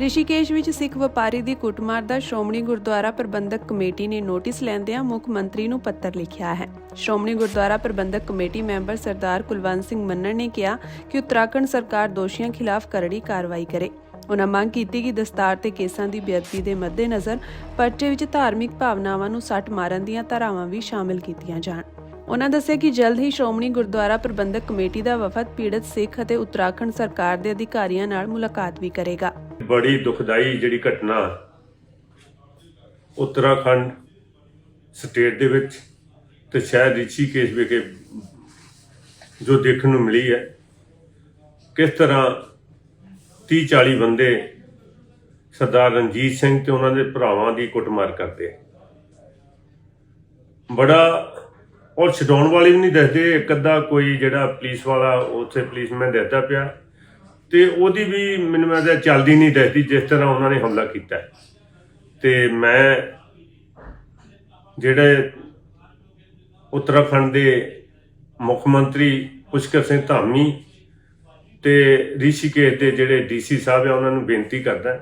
ਰਿਸ਼ੀਕੇਸ਼ ਵਿੱਚ ਸਿੱਖ ਵਪਾਰੀ ਦੀ ਕੁੱਟਮਾਰ ਦਾ ਸ਼੍ਰੋਮਣੀ ਗੁਰਦੁਆਰਾ ਪ੍ਰਬੰਧਕ ਕਮੇਟੀ ਨੇ ਨੋਟਿਸ ਲੈਂਦਿਆਂ ਮੁੱਖ ਮੰਤਰੀ ਨੂੰ ਪੱਤਰ ਲਿਖਿਆ ਹੈ। ਸ਼੍ਰੋਮਣੀ ਗੁਰਦੁਆਰਾ ਪ੍ਰਬੰਧਕ ਕਮੇਟੀ ਮੈਂਬਰ ਸਰਦਾਰ ਕੁਲਵੰਤ ਸਿੰਘ ਮੰਨਣ ਨੇ ਕਿਹਾ ਕਿ ਉੱਤਰਾਖੰਡ ਸਰਕਾਰ ਦੋਸ਼ੀਆਂ ਖਿਲਾਫ ਕਰੜੀ ਕਾਰਵਾਈ ਕਰੇ। ਉਹਨਾਂ ਮੰਗ ਕੀਤੀ ਕਿ ਦਸਤਾਰ ਤੇ ਕੇਸਾਂ ਦੀ ਬੇਅਦਬੀ ਦੇ ਮੱਦੇਨਜ਼ਰ ਪਰਚੇ ਵਿੱਚ ਧਾਰਮਿਕ ਭਾਵਨਾਵਾਂ ਨੂੰ ਸੱਟ ਮਾਰਨ ਦੀਆਂ ਧਾਰਾਵਾਂ ਵੀ ਸ਼ਾਮਲ ਕੀਤੀਆਂ ਜਾਣ। ਉਹਨਾਂ ਦੱਸਿਆ ਕਿ ਜਲਦ ਹੀ ਸ਼੍ਰੋਮਣੀ ਗੁਰਦੁਆਰਾ ਪ੍ਰਬੰਧਕ ਕਮੇਟੀ ਦਾ ਵਫਦ ਪੀੜਤ ਸਿੱਖ ਅਤੇ ਉੱਤਰਾਖੰਡ ਸਰਕਾਰ ਦੇ ਅਧਿਕਾਰੀਆਂ ਨਾਲ ਮੁਲਾਕਾਤ ਵੀ ਕਰੇਗਾ। ਬੜੀ ਦੁਖਦਾਈ ਜਿਹੜੀ ਘਟਨਾ ਉੱਤਰਾਖੰਡ ਸਟੇਟ ਦੇ ਵਿੱਚ ਤੇ ਸ਼ਾਇਦ ਰਿਸ਼ੀਕੇਸ਼ ਵਿਖੇ ਜੋ ਦੇਖਣ ਨੂੰ ਮਿਲੀ ਹੈ, ਕਿਸ ਤਰ੍ਹਾਂ 30 40 ਬੰਦੇ ਸਰਦਾਰ ਰਣਜੀਤ ਸਿੰਘ ਤੇ ਉਹਨਾਂ ਦੇ ਭਰਾਵਾਂ ਦੀ ਕੁੱਟਮਾਰ ਕਰਦੇ ਬੜਾ ਔਰ ਛਡਾਉਣ ਵਾਲੀ ਵੀ ਨਹੀਂ ਦੱਸਦੇ, ਇੱਕ ਅੱਧਾ ਕੋਈ ਜਿਹੜਾ ਪੁਲਿਸ ਵਾਲਾ, ਉੱਥੇ ਪੁਲਿਸਮੈਨ ਦੱਸਦਾ ਪਿਆ ਤੇ ਉਹਦੀ ਵੀ ਮੈਨੂੰ ਲੱਗਦਾ ਚੱਲਦੀ ਨਹੀਂ ਦੱਸਦੀ, ਜਿਸ ਤਰ੍ਹਾਂ ਉਹਨਾਂ ਨੇ ਹਮਲਾ ਕੀਤਾ ਹੈ। ਤੇ ਮੈਂ ਜਿਹੜੇ ਉੱਤਰਾਖੰਡ ਦੇ ਮੁੱਖ ਮੰਤਰੀ ਪੁਸ਼ਕਰ ਸਿੰਘ ਧਾਮੀ ਤੇ ਰਿਸ਼ੀਕੇਸ਼ ਦੇ ਜਿਹੜੇ ਡੀਸੀ ਸਾਹਿਬ ਆ, ਉਹਨਾਂ ਨੂੰ ਬੇਨਤੀ ਕਰਦਾ,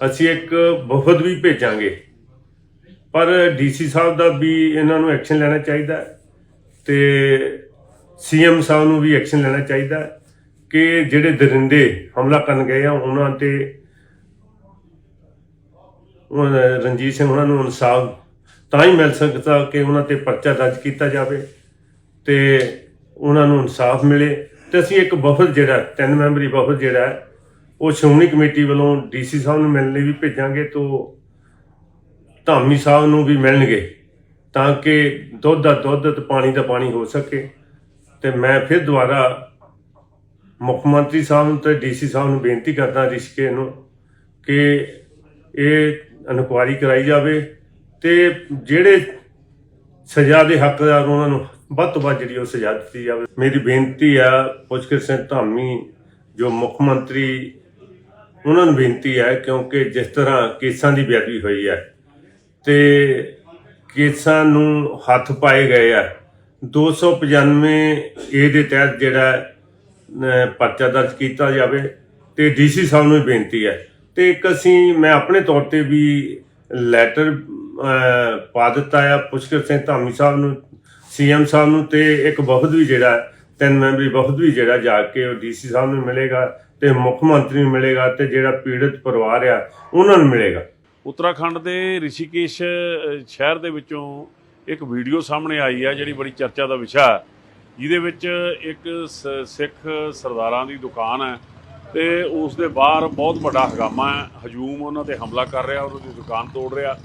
ਅਸੀਂ ਇੱਕ ਵਫਦ ਵੀ ਭੇਜਾਂਗੇ ਪਰ ਡੀਸੀ ਸਾਹਿਬ ਦਾ ਵੀ ਇਹਨਾਂ ਨੂੰ ਐਕਸ਼ਨ ਲੈਣਾ ਚਾਹੀਦਾ ਹੈ ਤੇ ਸੀਐਮ ਸਾਹਿਬ ਨੂੰ ਵੀ ਐਕਸ਼ਨ ਲੈਣਾ ਚਾਹੀਦਾ ਕਿ ਜਿਹੜੇ ਦਰਿੰਦੇ ਹਮਲਾ ਕਰਨ ਗਏ ਆ, ਉਹਨਾਂ ਤੇ ਉਹ ਰਣਜੀਤ ਸਿੰਘ ਉਹਨਾਂ ਨੂੰ ਇਨਸਾਫ ਤਾਂ ਹੀ ਮਿਲ ਸਕਦਾ ਕਿ ਉਹਨਾਂ ਤੇ ਪਰਚਾ ਦਰਜ ਕੀਤਾ ਜਾਵੇ ਤੇ ਉਹਨਾਂ ਨੂੰ ਇਨਸਾਫ ਮਿਲੇ। ਤੇ ਅਸੀਂ ਇੱਕ ਵਫਦ ਜਿਹੜਾ ਤਿੰਨ ਮੈਂਬਰੀ ਵਫਦ ਜਿਹੜਾ ਉਹ ਸ਼੍ਰੋਮਣੀ ਕਮੇਟੀ ਵੱਲੋਂ ਡੀਸੀ ਸਾਹਿਬ ਨੂੰ ਮਿਲਣ ਲਈ ਵੀ ਭੇਜਾਂਗੇ, ਤੋਂ ਧਾਮੀ ਸਾਹਿਬ ਨੂੰ ਵੀ ਮਿਲਣਗੇ ਤਾਂ ਕਿ ਦੁੱਧ ਦਾ ਦੁੱਧ ਤੇ ਪਾਣੀ ਦਾ ਪਾਣੀ ਹੋ ਸਕੇ। ਤੇ ਮੈਂ ਫਿਰ ਦੁਬਾਰਾ ਮੁੱਖ ਮੰਤਰੀ ਸਾਹਿਬ ਨੂੰ ਤੇ ਡੀਸੀ ਸਾਹਿਬ ਨੂੰ ਬੇਨਤੀ ਕਰਦਾ ਰਿਸ਼ਕੇ ਨੂੰ ਕਿ ਇਹ ਇਨਕੁਆਇਰੀ ਕਰਾਈ ਜਾਵੇ ਤੇ ਜਿਹੜੇ ਸਜ਼ਾ ਦੇ ਹੱਕਦਾਰ ਉਹਨਾਂ ਨੂੰ ਵੱਧ ਤੋਂ ਵੱਧ ਜਿਹੜੀ ਉਹ ਸਜ਼ਾ ਦਿੱਤੀ ਜਾਵੇ। ਮੇਰੀ ਬੇਨਤੀ ਆ ਪੁਸ਼ਕਰ ਸਿੰਘ ਧਾਮੀ, ਜੋ ਮੁੱਖ ਮੰਤਰੀ, ਉਹਨਾਂ ਨੂੰ ਬੇਨਤੀ ਹੈ ਕਿਉਂਕਿ ਜਿਸ ਤਰ੍ਹਾਂ ਕੇਸਾਂ ਦੀ ਬੇਅਦਬੀ ਹੋਈ ਹੈ ਤੇ ਕੇਸਾਂ ਨੂੰ ਹੱਥ ਪਾਏ ਗਏ ਆ। 295 ਏ ਦੇ ਤਹਿਤ ਜਿਹੜਾ ਪਰਚਾ ਦਰਜ ਕੀਤਾ ਜਾਵੇ ਤੇ ਡੀਸੀ ਸਾਹਿਬ ਨੂੰ ਵੀ ਬੇਨਤੀ ਹੈ। ਤੇ ਇੱਕ ਅਸੀਂ, ਮੈਂ ਆਪਣੇ ਤੌਰ ਤੇ ਵੀ ਲੈਟਰ ਪਾ ਦਿੱਤਾ ਆ। ਪੁਸ਼ਕਰ ਸਿੰਘ ਧਾਮੀ ਸਾਹਿਬ ਨੂੰ ਸੀਐਮ ਸਾਹਿਬ ਨੂੰ ਤੇ ਇੱਕ ਵਫਦ ਵੀ ਜਿਹੜਾ, ਤਿੰਨ ਮੈਂਬਰੀ ਵਫਦ ਵੀ ਜਿਹੜਾ ਜਾ ਕੇ ਉਹ ਡੀਸੀ ਸਾਹਿਬ ਨੂੰ ਮਿਲੇਗਾ ਤੇ ਮੁੱਖ ਮੰਤਰੀ ਨੂੰ ਮਿਲੇਗਾ ਤੇ ਜਿਹੜਾ ਪੀੜਤ ਪਰਿਵਾਰ ਆ, ਉਹਨਾਂ ਨੂੰ ਮਿਲੇਗਾ। ਉੱਤਰਾਖੰਡ ਦੇ ਰਿਸ਼ੀਕੇਸ਼ ਸ਼ਹਿਰ ਦੇ ਵਿੱਚੋਂ ਇੱਕ ਵੀਡੀਓ ਸਾਹਮਣੇ ਆਈ ਹੈ ਜਿਹੜੀ ਬੜੀ ਚਰਚਾ ਦਾ ਵਿਸ਼ਾ ਹੈ। ਜਿਹਦੇ ਵਿੱਚ ਇੱਕ ਸ- ਸਿੱਖ ਸਰਦਾਰਾਂ ਦੀ ਦੁਕਾਨ ਹੈ ਤੇ ਉਸ ਦੇ ਬਾਹਰ ਬਹੁਤ ਵੱਡਾ ਹਗਾਮਾ ਹੈ। ਹਜੂਮ ਉਹਨਾਂ ਤੇ ਹਮਲਾ ਕਰ ਰਿਹਾ ਉਹਨਾਂ ਦੀ ਦੁਕਾਨ ਤੋੜ ਰਿਹਾ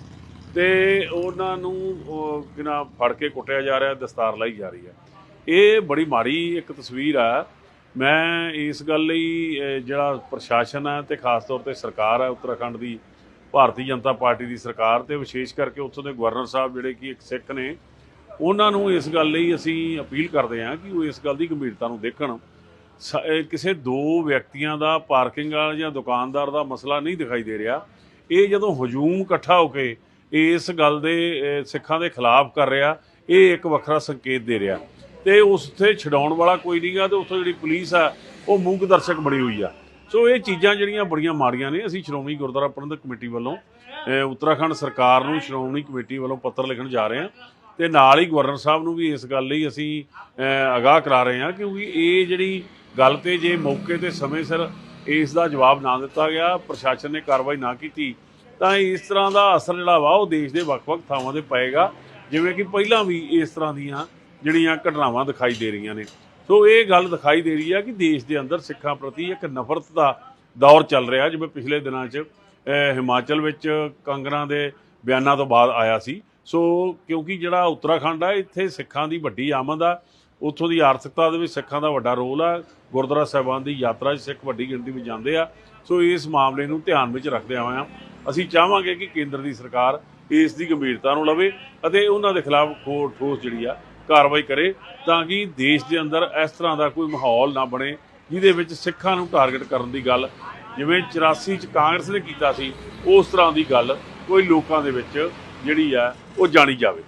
ਤੇ ਉਹਨਾਂ ਨੂੰ ਉਹ, ਕਿਨਾ ਫੜ ਕੇ ਕੁੱਟਿਆ ਜਾ ਰਿਹਾ ਦਸਤਾਰ ਲਾਈ ਜਾ ਰਹੀ ਹੈ। ਇਹ ਬੜੀ ਮਾੜੀ ਇੱਕ ਤਸਵੀਰ ਆ ਮੈਂ ਇਸ ਗੱਲ ਲਈ ਜਿਹੜਾ ਪ੍ਰਸ਼ਾਸਨ ਹੈ ਤੇ ਖਾਸ ਤੌਰ ਤੇ ਸਰਕਾਰ ਹੈ ਉੱਤਰਾਖੰਡ ਦੀ ਭਾਰਤੀ ਜਨਤਾ ਪਾਰਟੀ ਦੀ ਸਰਕਾਰ ਤੇ, ਵਿਸ਼ੇਸ਼ ਕਰਕੇ ਉੱਥੋਂ ਦੇ ਗਵਰਨਰ ਸਾਹਿਬ ਜਿਹੜੇ ਕਿ ਇੱਕ ਸਿੱਖ ਨੇ, ਉਹਨਾਂ ਨੂੰ ਇਸ ਗੱਲ ਲਈ ਅਸੀਂ ਅਪੀਲ ਕਰਦੇ ਹਾਂ ਕਿ ਉਹ ਇਸ ਗੱਲ ਦੀ ਗੰਭੀਰਤਾ ਨੂੰ ਦੇਖਣ। ਸ- ਕਿਸੇ ਦੋ ਵਿਅਕਤੀਆਂ ਦਾ ਪਾਰਕਿੰਗ ਵਾਲਾ ਜਾਂ ਦੁਕਾਨਦਾਰ ਦਾ ਮਸਲਾ ਨਹੀਂ ਦਿਖਾਈ ਦੇ ਰਿਹਾ। ਇਹ ਜਦੋਂ ਹਜੂਮ ਇਕੱਠਾ ਹੋ ਕੇ ਇਸ ਗੱਲ ਦੇ ਸਿੱਖਾਂ ਦੇ ਖਿਲਾਫ ਕਰ ਰਿਹਾ, ਇਹ ਇੱਕ ਵੱਖਰਾ ਸੰਕੇਤ ਦੇ ਰਿਹਾ। ਤੇ ਉਸ ਤੇ ਛਡਾਉਣ ਵਾਲਾ ਕੋਈ ਨਹੀਂਗਾ ਤੇ ਉੱਥੋਂ ਜਿਹੜੀ ਪੁਲਿਸ ਆ, ਉਹ ਮੂਕ ਦਰਸ਼ਕ ਬਣੀ ਹੋਈ ਆ। ਸੋ ਇਹ ਚੀਜ਼ਾਂ ਜਿਹੜੀਆਂ ਬੜੀਆਂ ਮਾੜੀਆਂ ਨੇ। ਅਸੀਂ ਸ਼੍ਰੋਮਣੀ ਗੁਰਦੁਆਰਾ ਪ੍ਰਬੰਧਕ ਕਮੇਟੀ ਵੱਲੋਂ ਉੱਤਰਾਖੰਡ ਸਰਕਾਰ ਨੂੰ ਸ਼੍ਰੋਮਣੀ ਕਮੇਟੀ ਵੱਲੋਂ ਪੱਤਰ ਲਿਖਣ ਜਾ ਰਹੇ ਹਾਂ। ਤੇ ਨਾਲ ਹੀ ਗਵਰਨਰ ਸਾਹਿਬ ਨੂੰ ਵੀ ਇਸ ਗੱਲ ਲਈ ਅਸੀਂ ਅਹ, ਅਗਾਹ ਕਰਾ ਰਹੇ ਹਾਂ ਕਿਉਂਕਿ ਇਹ ਜਿਹੜੀ ਗੱਲ ਤੇ ਜੇ ਮੌਕੇ ਤੇ ਸਮੇਂ ਸਿਰ ਇਸ ਦਾ ਜਵਾਬ ਨਾ ਦਿੱਤਾ ਗਿਆ ਪ੍ਰਸ਼ਾਸਨ ਨੇ ਕਾਰਵਾਈ ਨਾ ਕੀਤੀ ਤਾਂ ਇਸ ਤਰ੍ਹਾਂ ਦਾ ਅਸਰ ਜਿਹੜਾ ਵਾ ਉਹ ਦੇਸ਼ ਦੇ ਵੱਖ-ਵੱਖ ਥਾਵਾਂ ਤੇ ਪਏਗਾ। ਜਿਵੇਂ ਕਿ ਪਹਿਲਾਂ ਵੀ ਇਸ ਤਰ੍ਹਾਂ ਦੀਆਂ ਜਿਹੜੀਆਂ ਘਟਨਾਵਾਂ ਦਿਖਾਈ ਦੇ ਰਹੀਆਂ ਨੇ। ਸੋ ਇਹ ਗੱਲ ਦਿਖਾਈ ਦੇ ਰਹੀ ਹੈ ਕਿ ਦੇਸ਼ ਦੇ ਅੰਦਰ ਸਿੱਖਾਂ ਪ੍ਰਤੀ ਇੱਕ ਨਫ਼ਰਤ ਦਾ ਦੌਰ ਚੱਲ ਰਿਹਾ, ਜਿਵੇਂ ਪਿਛਲੇ ਦਿਨਾਂ 'ਚ ਹਿਮਾਚਲ ਵਿੱਚ ਕੰਗਰਾਂ ਦੇ ਬਿਆਨਾਂ ਤੋਂ ਬਾਅਦ ਆਇਆ ਸੀ। ਸੋ ਕਿਉਂਕਿ ਜਿਹੜਾ ਉੱਤਰਾਖੰਡ ਆ, ਇੱਥੇ ਸਿੱਖਾਂ ਦੀ ਵੱਡੀ ਆਮਦ ਆ। ਉੱਥੋਂ ਦੀ ਆਰਥਿਕਤਾ ਦੇ ਵਿੱਚ ਸਿੱਖਾਂ ਦਾ ਵੱਡਾ ਰੋਲ ਆ। ਗੁਰਦੁਆਰਾ ਸਾਹਿਬਾਨ ਦੀ ਯਾਤਰਾ 'ਚ ਸਿੱਖ ਵੱਡੀ ਗਿਣਤੀ ਵਿੱਚ ਜਾਂਦੇ ਆ। ਸੋ ਇਸ ਮਾਮਲੇ ਨੂੰ ਧਿਆਨ ਵਿੱਚ ਰੱਖਦਿਆਂ ਹੋਇਆਂ ਅਸੀਂ ਚਾਹਾਂਗੇ ਕਿ ਕੇਂਦਰ ਦੀ ਸਰਕਾਰ ਇਸ ਦੀ ਗੰਭੀਰਤਾ ਨੂੰ ਲਵੇ ਅਤੇ ਉਹਨਾਂ ਦੇ ਖਿਲਾਫ ਖੋ ਠੋਸ ਜਿਹੜੀ ਆ ਕਾਰਵਾਈ ਕਰੇ ਤਾਂ ਕਿ ਦੇਸ਼ ਦੇ ਅੰਦਰ ਇਸ ਤਰ੍ਹਾਂ ਦਾ ਕੋਈ ਮਾਹੌਲ ਨਾ ਬਣੇ, ਜਿਹਦੇ ਵਿੱਚ ਸਿੱਖਾਂ ਨੂੰ ਟਾਰਗੇਟ ਕਰਨ ਦੀ ਗੱਲ, ਜਿਵੇਂ 84 ਚ ਕਾਂਗਰਸ ਨੇ ਕੀਤਾ ਸੀ, ਉਸ ਤਰ੍ਹਾਂ ਦੀ ਗੱਲ ਕੋਈ ਲੋਕਾਂ ਦੇ ਵਿੱਚ ਜਿਹੜੀ ਆ, ਉਹ ਜਾਣੀ ਜਾਵੇ।